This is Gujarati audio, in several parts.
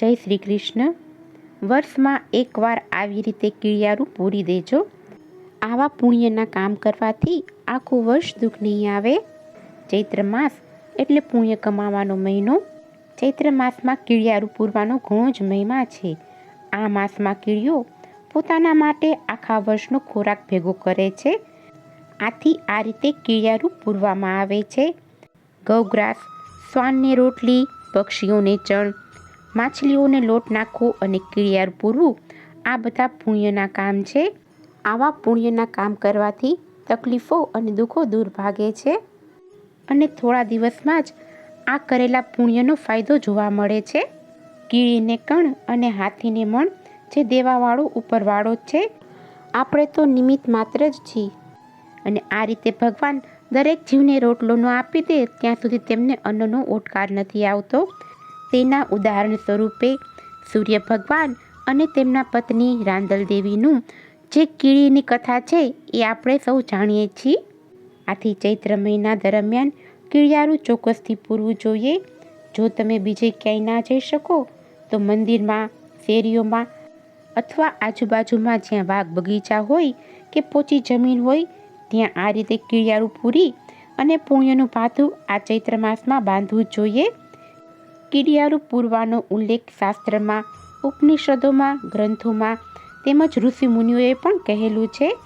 જય શ્રી કૃષ્ણ. વર્ષમાં એકવાર આવી રીતે કીડિયારું પૂરી દેજો. આવા પુણ્યના કામ કરવાથી આખું વર્ષ દુઃખ નહીં આવે. ચૈત્ર માસ એટલે પુણ્ય કમાવાનો મહિનો. ચૈત્ર માસમાં કીડિયારું પૂરવાનો ઘણો જ મહિમા છે. આ માસમાં કીડીઓ પોતાના માટે આખા વર્ષનો ખોરાક ભેગો કરે છે. આથી આ રીતે કીડિયારું પૂરવામાં આવે છે. ગૌગ્રાસ, શ્વાનને રોટલી, પક્ષીઓને ચણ માછલીઓને લોટ નાખવો અને કીડિયાર પૂરવું, આ બધા પુણ્યના કામ છે. આવા પુણ્યના કામ કરવાથી તકલીફો અને દુઃખો દૂર ભાગે છે. અને થોડા દિવસમાં જ આ કરેલા પુણ્યનો ફાયદો જોવા મળે છે. કીડીને કણ અને હાથીને મણ, જે દેવાવાળો ઉપરવાળો છે. આપણે તો નિમિત્ત માત્ર જ છીએ. અને આ રીતે ભગવાન દરેક જીવને રોટલોનો આપી દે, ત્યાં સુધી તેમને અન્નનો ઓટકાર નથી આવતો. તેના ઉદાહરણ સ્વરૂપે સૂર્ય ભગવાન અને તેમના પત્ની રાંદલ દેવીનું જે કીડીની કથા છે એ આપણે સૌ જાણીએ છીએ. આથી ચૈત્ર મહિના દરમિયાન કીડિયારું ચોક્કસથી પૂરવું જોઈએ. જો તમે બીજે ક્યાંય ના જઈ શકો, તો મંદિરમાં, શેરીઓમાં અથવા આજુબાજુમાં જ્યાં બાગ બગીચા હોય કે પોચી જમીન હોય, ત્યાં આ રીતે કીડિયારું પૂરી અને પુણ્યનું પાથું આ ચૈત્ર માસમાં બાંધવું જોઈએ. કીડિયારું પૂરવાનો ઉલ્લેખ શાસ્ત્રમાં, ઉપનિષદોમાં, ગ્રંથોમાં તેમજ ઋષિમુનિઓએ પણ કહેલું છે.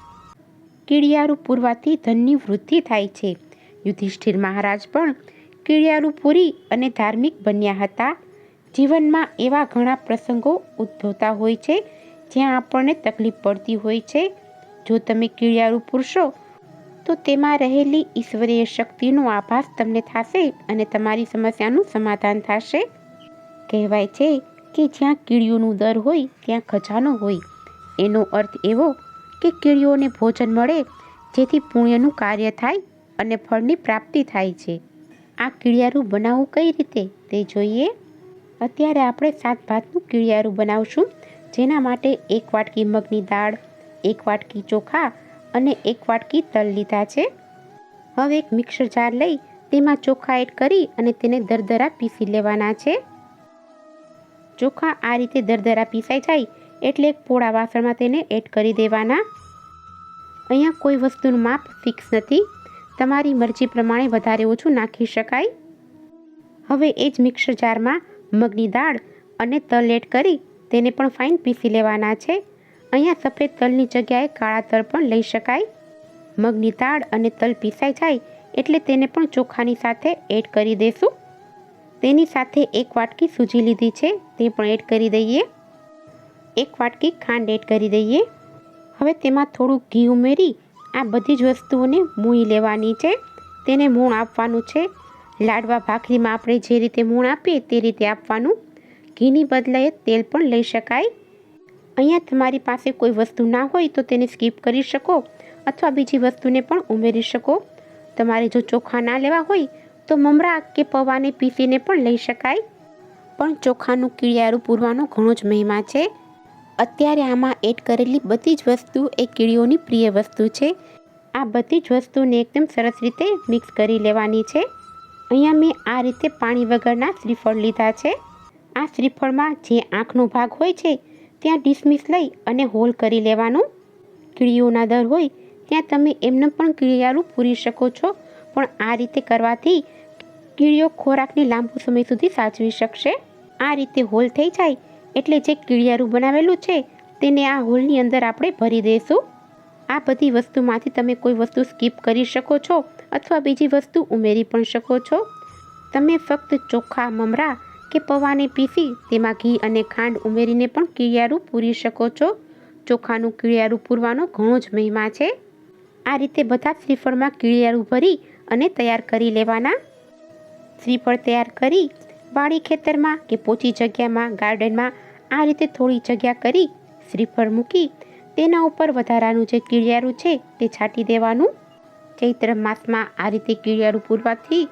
કિડિયારું પૂરવાથી ધનની વૃદ્ધિ થાય છે. યુધિષ્ઠિર મહારાજ પણ કિડિયારું પૂરી અને ધાર્મિક બન્યા હતા. જીવનમાં એવા ઘણા પ્રસંગો ઉદ્ભવતા હોય છે, જ્યાં આપણને તકલીફ પડતી હોય છે. જો તમે કિડિયારું પૂરશો તો તેમાં રહેલી ઈશ્વરીય શક્તિનો આભાસ તમને થશે અને તમારી સમસ્યાનું સમાધાન થશે. કહેવાય છે કે જ્યાં કીડીઓનું દર હોય, ત્યાં ખજાનો હોય. એનો અર્થ એવો કે કીડીઓને ભોજન મળે, જેથી પુણ્યનું કાર્ય થાય અને ફળની પ્રાપ્તિ થાય છે. આ કીડિયારું બનાવવું કઈ રીતે તે જોઈએ? અત્યારે આપણે સાત ભાતનું કીડિયારું બનાવશું, જેના માટે એક વાટકી મગની દાળ, એક વાટકી ચોખા અને એક વાટકી તલ લીધા છે. હવે એક મિક્સર જાર લઈ તેમાં ચોખા એડ કરી અને તેને દરદરા પીસી લેવાના છે. ચોખા આ રીતે દરદરા પીસાઈ જાય એટલે એક પોળા વાસણમાં તેને એડ કરી દેવાના. અહીંયા કોઈ વસ્તુનું માપ ફિક્સ નથી. તમારી મરજી પ્રમાણે વધારે ઓછું નાખી શકાય. હવે એ જ મિક્સર જારમાં મગની દાળ અને તલ એડ કરી તેને પણ ફાઇન પીસી લેવાના છે. અહીંયા સફેદ તલની જગ્યાએ કાળા તલ પણ લઈ શકાય. મગની દાળ અને તલ પીસાઈ જાય એટલે તેને પણ ચોખાની સાથે એડ કરી દઈશું તેની સાથે એક વાટકી સૂજી લીધી છે, તે પણ એડ કરી દઈએ. એક વાટકી ખાંડ એડ કરી દઈએ. હવે તેમાં થોડું ઘી ઉમેરી આ બધી જ વસ્તુઓને મૂઈ લેવાની છે. તેને મૂણ આપવાનું છે. લાડવા ભાખરીમાં આપણે જે રીતે મૂણ આપીએ તે રીતે આપવાનું. ઘીની બદલાએ તેલ પણ લઈ શકાય. અહીંયા તમારી પાસે કોઈ વસ્તુ ના હોય તો તેને સ્કીપ કરી શકો અથવા બીજી વસ્તુને પણ ઉમેરી શકો. તમારે જો ચોખા ના લેવા હોય તો મમરા કે પૌવાને પીસીને પણ લઈ શકાય. પણ ચોખાનું કીડિયારું પૂરવાનો ઘણો જ મહિમા છે. અત્યારે આમાં એડ કરેલી બધી જ વસ્તુ એ કીડીઓની પ્રિય વસ્તુ છે. આ બધી જ વસ્તુને એકદમ સરસ રીતે મિક્સ કરી લેવાની છે. અહીંયા મેં આ રીતે પાણી વગરના શ્રીફળ લીધા છે. આ શ્રીફળમાં જે આંખનો ભાગ હોય છે ત્યાં ડિસમિસ લઈ અને હોલ કરી લેવાનું. કીડીઓના દર હોય ત્યાં તમે એમને પણ કીડિયારું પૂરી શકો છો. પણ આ રીતે કરવાથી કીડીઓ ખોરાકને લાંબુ સમય સુધી સાચવી શકશે. આ રીતે હોલ થઈ જાય એટલે જે કીડિયારું બનાવેલું છે તેને આ હોલની અંદર આપણે ભરી દઈશું. આ બધી વસ્તુમાંથી તમે કોઈ વસ્તુ સ્કીપ કરી શકો છો અથવા બીજી વસ્તુ ઉમેરી પણ શકો છો. તમે ફક્ત ચોખ્ખા મમરા કે પૌવાને પીસી? તેમાં ઘી અને ખાંડ ઉમેરીને પણ કિળિયારું પૂરી શકો છો. ચોખાનું કીડિયારું પૂરવાનો ઘણો જ મહિમા છે. આ રીતે બધા શ્રીફળમાં કિળિયારું ભરી અને તૈયાર કરી લેવાના. શ્રીફળ તૈયાર કરી વાડી ખેતરમાં કે પોચી જગ્યામાં, ગાર્ડનમાં આ રીતે થોડી જગ્યા કરી શ્રીફળ મૂકી તેના ઉપર વધારાનું જે કિળિયારું છે તે છાંટી દેવાનું. ચૈત્ર માસમાં આ રીતે કિળિયારું પૂરવાથી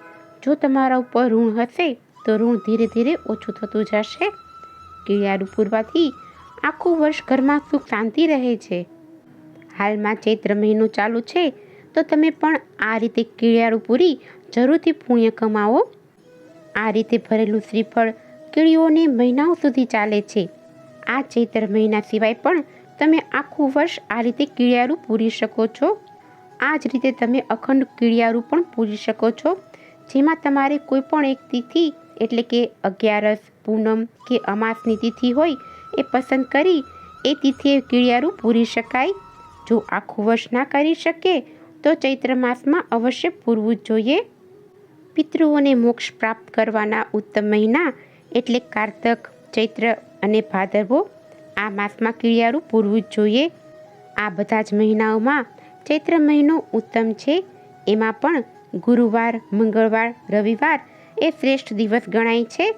જો તમારા ઉપર ઋણ હશે તો ઋણ ધીરે ધીરે ઓછું થતું જશે. કીડિયારું પૂરવાથી આખું વર્ષ ઘરમાં સુખ શાંતિ રહે છે. હાલમાં ચૈત્ર મહિનો ચાલુ છે, તો તમે પણ આ રીતે કીડિયારું પૂરી જરૂરથી પુણ્ય કમાવો. આ રીતે ભરેલું શ્રીફળ કીડીઓને મહિનાઓ સુધી ચાલે છે. આ ચૈત્ર મહિના સિવાય પણ તમે આખું વર્ષ આ રીતે કીળિયારું પૂરી શકો છો. આ જ રીતે તમે અખંડ કીડિયારું પણ પૂરી શકો છો, જેમાં તમારે કોઈ પણ એક તિથિ એટલે કે અગિયારસ પૂનમ કે અમાસની તિથિ હોય એ પસંદ કરી એ તિથિએ કીડિયારું પૂરી શકાય. જો આખું વર્ષ ના કરી શકે તો ચૈત્ર માસમાં અવશ્ય પૂરવું જોઈએ. પિતૃઓને મોક્ષ પ્રાપ્ત કરવાના ઉત્તમ મહિના એટલે કારતક, ચૈત્ર અને ભાદરવો આ માસમાં કીડિયારું પૂરવું જોઈએ. આ બધા જ મહિનાઓમાં ચૈત્ર મહિનો ઉત્તમ છે. એમાં પણ ગુરુવાર, મંગળવાર, રવિવાર એ શ્રેષ્ઠ દિવસ ગણાય છે?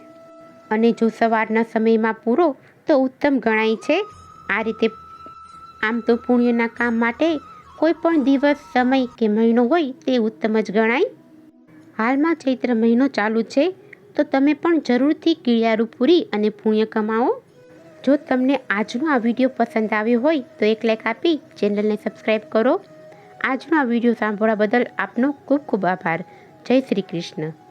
અને જો સવારના સમયમાં પૂરો, તો ઉત્તમ ગણાય છે? આ રીતે આમ તો પુણ્યના કામ માટે કોઈ પણ દિવસ, સમય કે મહિનો હોય તે ઉત્તમ જ ગણાય. હાલમાં ચૈત્ર મહિનો ચાલુ છે, તો તમે પણ જરૂરથી કિળિયારું પૂરી અને પુણ્ય કમાવો. જો તમને આજનો આ વીડિયો પસંદ આવ્યો હોય, તો એક લાઈક આપી ચેનલને સબસ્ક્રાઈબ કરો. આજનો આ વીડિયો સાંભળવા બદલ આપનો ખૂબ ખૂબ આભાર. જય શ્રી કૃષ્ણ.